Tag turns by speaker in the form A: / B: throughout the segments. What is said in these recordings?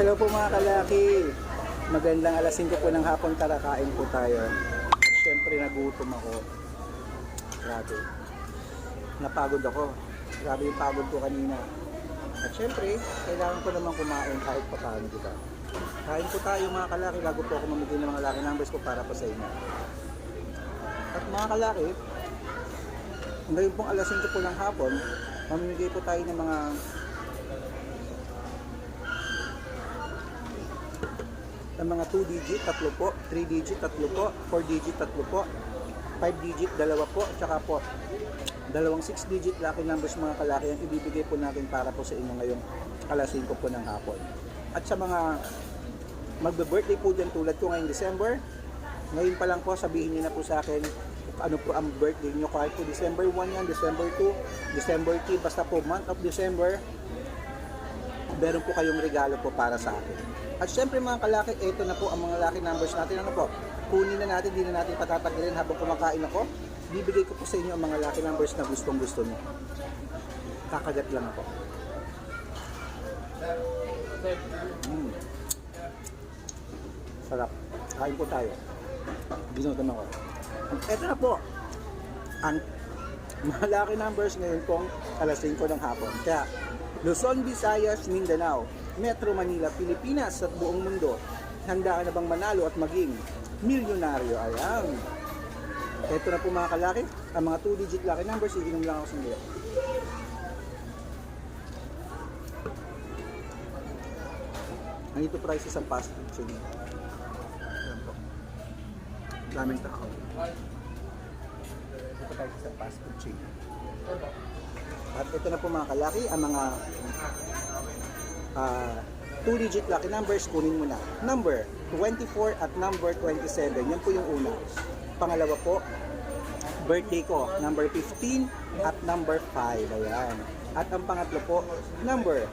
A: Hello po mga kalaki. Magandang alas 5 po ng hapon tara kain po tayo. Siyempre nagutom ako. Grabe. Napagod ako. Grabe yung pagod ko kanina. At syempre, kailangan ko naman kumain kahit pa paano, di? Kain po tayo mga kalaki bago po ako mamigay ng mga laki numbers ko para po sa inyo. At mga kalaki, ngayon pong alas 5 po ng hapon, mamimigay po tayo ng mga ng mga 2 digit, tatlo po, 3 digit, tatlo po, 4 digit, tatlo po, 5 digit, dalawa po, at saka po, dalawang 6 digit lucky numbers mga kalaki ang ibibigay po natin para po sa inyo ngayong alas 5 po ng hapon. At sa mga magbe-birthday po dyan tulad ko ngayong December, ngayon pa lang po sabihin niyo na po sa akin ano po ang birthday niyo. Kahit po December 1 yan, December 2, December 3, basta po month of December, meron po kayong regalo po para sa akin. At syempre mga kalaki, ito na po ang mga lucky numbers natin. Ano po? Kunin na natin, di na natin patatagalin habang kumakain ako. Bibigay ko po sa inyo ang mga lucky numbers na gustong gusto niyo. Kakagat lang ako. Mm. Sarap. Kain po tayo. Ginutom ako. Ito na po. Ang mga lucky numbers ngayon pong alas 5 ng hapon. Kaya Luzon, Visayas, Mindanao, Metro Manila, Pilipinas at buong mundo. Handa na bang manalo at maging milyonaryo? Ayan. Ito na po mga kalaki. Ang mga 2-digit lucky numbers, iinom lang ako sandali. Nandito prices ang food chain. Ayan po. Daming tao. Dito tayo sa fast food chain. At ito na po mga kalaki, ang mga ah, two-digit lucky numbers, kunin mo na. Number 24 at number 27, yan po yung una. Pangalawa po, birthday ko, number 15 at number 5, ayan. At ang pangatlo po, number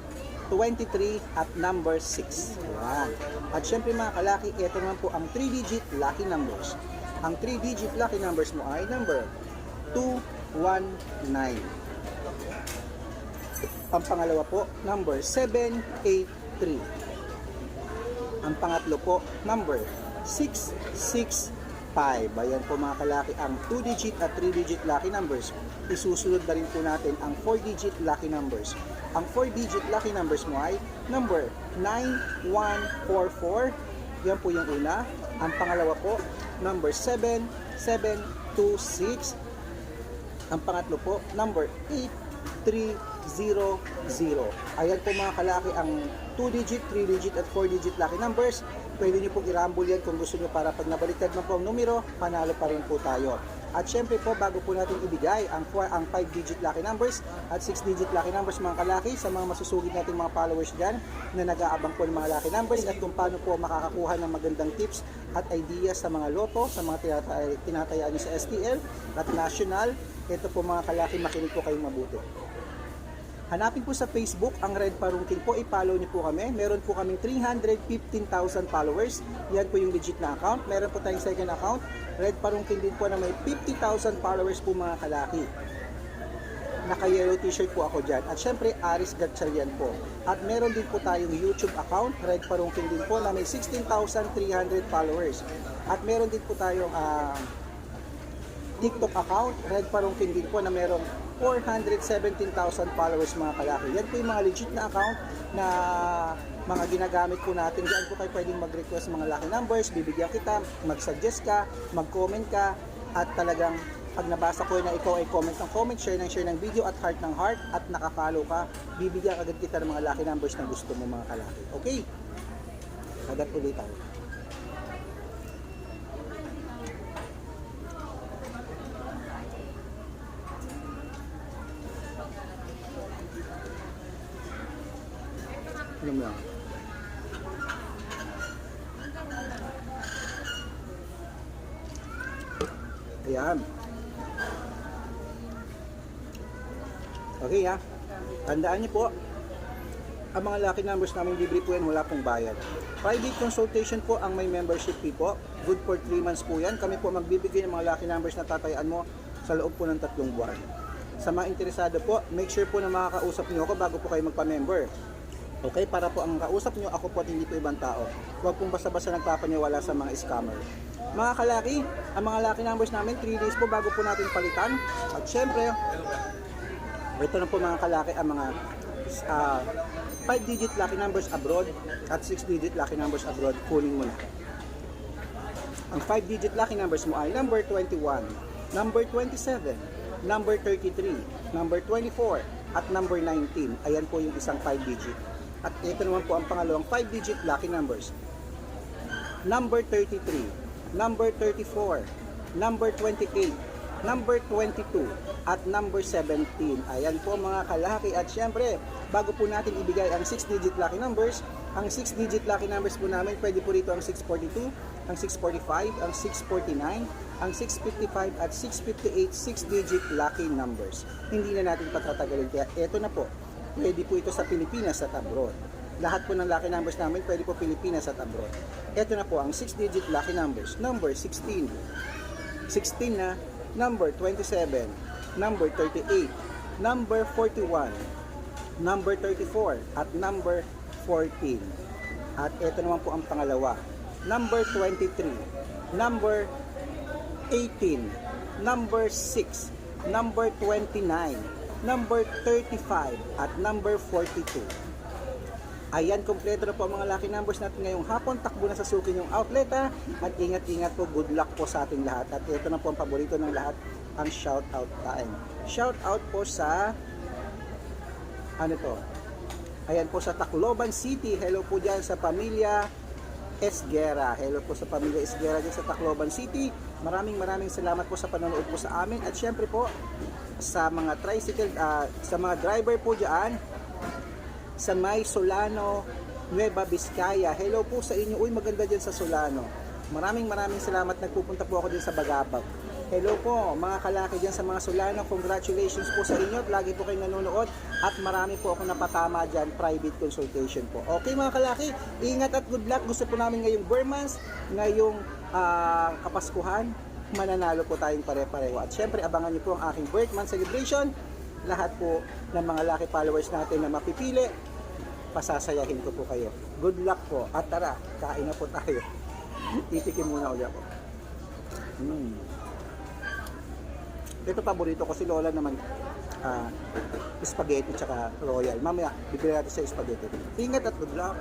A: 23 at number 6. Ayan. At syempre mga kalaki, ito naman po ang 3-digit lucky numbers. Ang 3-digit lucky numbers mo ay number 219. Ang pangalawa po, number 783. Ang pangatlo po, number 665. Ayan po mga kalaki, ang 2-digit at 3-digit lucky numbers. Isusunod na rin po natin ang 4-digit lucky numbers. Ang 4-digit lucky numbers mo ay number 9144. Yan po yung una. Ang pangalawa po, number 7726. Ang pangatlo po, number 8300. Ayan po mga kalaki ang 2-digit, 3-digit at 4-digit lucky numbers. Pwede nyo pong i-rumble yan kung gusto nyo para pag nabaliktad man po ang numero, panalo pa rin po tayo. At syempre po, bago po natin ibigay ang 4, ang 5-digit lucky numbers at 6-digit lucky numbers mga kalaki sa mga masusugid nating mga followers dyan na nag-aabang po ng mga lucky numbers at kung paano po makakakuha ng magandang tips at ideas sa mga loto, sa mga tinatay, tinatayaan nyo sa STL at national. Ito po mga kalaki, makinig po kayong mabuti. Hanapin po sa Facebook ang Red Parungkin po, i-follow niyo po kami. Meron po kaming 315,000 followers. Yan po yung legit na account. Meron po tayong second account, Red Parungkin din po na may 50,000 followers po mga kalaki. Naka-yellow t-shirt po ako dyan. At syempre, Aris Gatchalian po. At meron din po tayong YouTube account, Red Parungkin din po na may 16,300 followers. At meron din po tayong ah, TikTok account, Red Parungkin din po na merong 417,000 followers mga kalaki. Yan po yung mga legit na account na mga ginagamit po natin. Diyan po kayo pwedeng mag-request mga lucky numbers, bibigyan kita, mag-suggest ka, mag-comment ka, at talagang pag nabasa ko na ikaw ay comment ng comment, share ng share ng video at heart ng heart at nakafollow ka, bibigyan agad kita ng mga lucky numbers na gusto mo mga kalaki. Okay? Agad ulit tayo. Alam lang. Ayan. Okay ha. Tandaan niyo po, ang mga lucky numbers namin libre po yan, wala pong bayad. Private consultation po ang may membership fee po. Good for 3 months po yan. Kami po magbibigay ng mga lucky numbers na tatayaan mo sa loob po ng tatlong buwan. Sa mga interesado po, make sure po na makakausap niyo ako bago po kayo magpa-member. Okay, para po ang kausap nyo, ako po at hindi po ibang tao. Huwag pong basta-basta nagpapaniwala sa mga scammer. Mga kalaki, ang mga lucky numbers namin, 3 days po bago po natin palitan. At syempre, ito na po mga kalaki ang mga 5-digit lucky numbers abroad at 6-digit lucky numbers abroad. Kunin mo na. Ang 5-digit lucky numbers mo ay number 21, number 27, number 33, number 24, at number 19. Ayan po yung isang 5-digit. At ito naman po ang pangalawang 5-digit lucky numbers. Number 33, number 34, number 28, number 22, at number 17. Ayan po mga kalaki. At syempre, bago po natin ibigay ang 6-digit lucky numbers, ang 6-digit lucky numbers po namin, pwede po rito ang 642, ang 645, ang 649, ang 655 at 658 6-digit lucky numbers. Hindi na natin patatagalin kaya ito na po. Pwede po ito sa Pilipinas at abroad. Lahat po ng lucky numbers namin pwede po Pilipinas at abroad. Ito na po ang 6-digit lucky numbers. Number 16. 16 na number 27, number 38, number 41, number 34 at number 14. At ito naman po ang pangalawa. Number 23, number 18, number 6, number 29, number 35, at number 42. Ayan, kompleto na po ang mga lucky numbers natin ngayong hapon. Takbo na sa sukin yung outlet ha. At ingat-ingat po, good luck po sa ating lahat. At ito na po ang paborito ng lahat, ang shout out time. Shout out po sa, ano to? Ayan po sa Tacloban City. Hello po dyan sa pamilya Esguera. Hello po sa pamilya Esguera dyan sa Tacloban City. Maraming maraming salamat po sa panonood po sa amin. At syempre po, sa mga tricycle, ah, sa mga driver po dyan, sa May Solano, Nueva Vizcaya. Hello po sa inyo. Uy, maganda dyan sa Solano. Maraming maraming salamat. Nagpupunta po ako dyan sa Bagapag. Hello po, mga kalaki dyan sa mga Solano. Congratulations po sa inyo. Lagi po kayong nanonood. At marami po ako napatama dyan. Private consultation po. Okay mga kalaki, ingat at good luck. Gusto po namin ngayong Burmans, ngayong ah, Kapaskuhan. Mananalo po tayong pare-pareho. At syempre, abangan niyo po ang aking month celebration lahat po ng mga lucky followers natin na mapipili, pasasayahin ko po kayo. Good luck po. At tara, kain na po tayo. Titikim muna ulit ako. Mm. Ito paborito ko si Lola naman ah, spaghetti tsaka royal. Mamaya, bibili natin sa spaghetti. Ingat at good luck.